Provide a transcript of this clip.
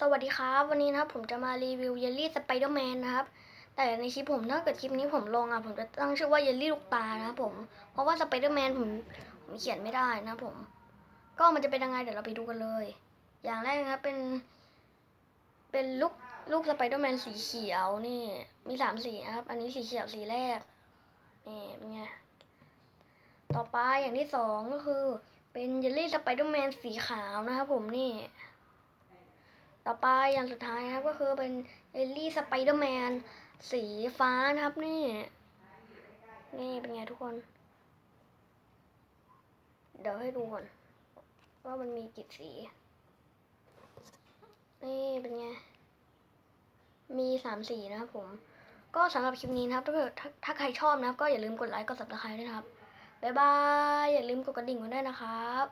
สวัสดีครับ วันนี้นะครับผมจะมารีวิวเยลลี่สไปเดอร์แมนนะครับ แต่ในคลิปผมถ้าเกิดคลิปนี้ผมลงอะผมจะตั้งชื่อว่าเยลลี่ลูกตานะครับผมเพราะว่าสไปเดอร์แมนผมผมเขียนไม่ได้นะครับผม ก็มันจะเป็นยังไงเดี๋ยวเราไปดูกันเลย อย่างแรกนะครับเป็น เป็นลูกลูกสไปเดอร์แมนสีเขียวนี่ มีสามสีนะครับ อันนี้สีเขียวสีแรกนี่เป็นไงต่อไปอย่างที่สองก็คือ เป็นเยลลี่สไปเดอร์แมนสีขาวนะครับผมนี่ ต่อไปอย่างสุดท้ายนะครับก็คือเป็นเอลลี่สไปเดอร์แมนสีฟ้านะครับนี่ นี่เป็นไงทุกคน เดี๋ยวให้ดูก่อน ว่ามันมีกี่สี นี่เป็นไง มีสามสีนะครับผม ก็สำหรับคลิปนี้นะครับ ถ้าเกิดถ้าใครชอบนะครับ ก็อย่าลืมกดไลค์กด subscribe ด้วยนะครับ บ๊ายบาย อย่าลืมกดกระดิ่งไว้ด้วยนะครับ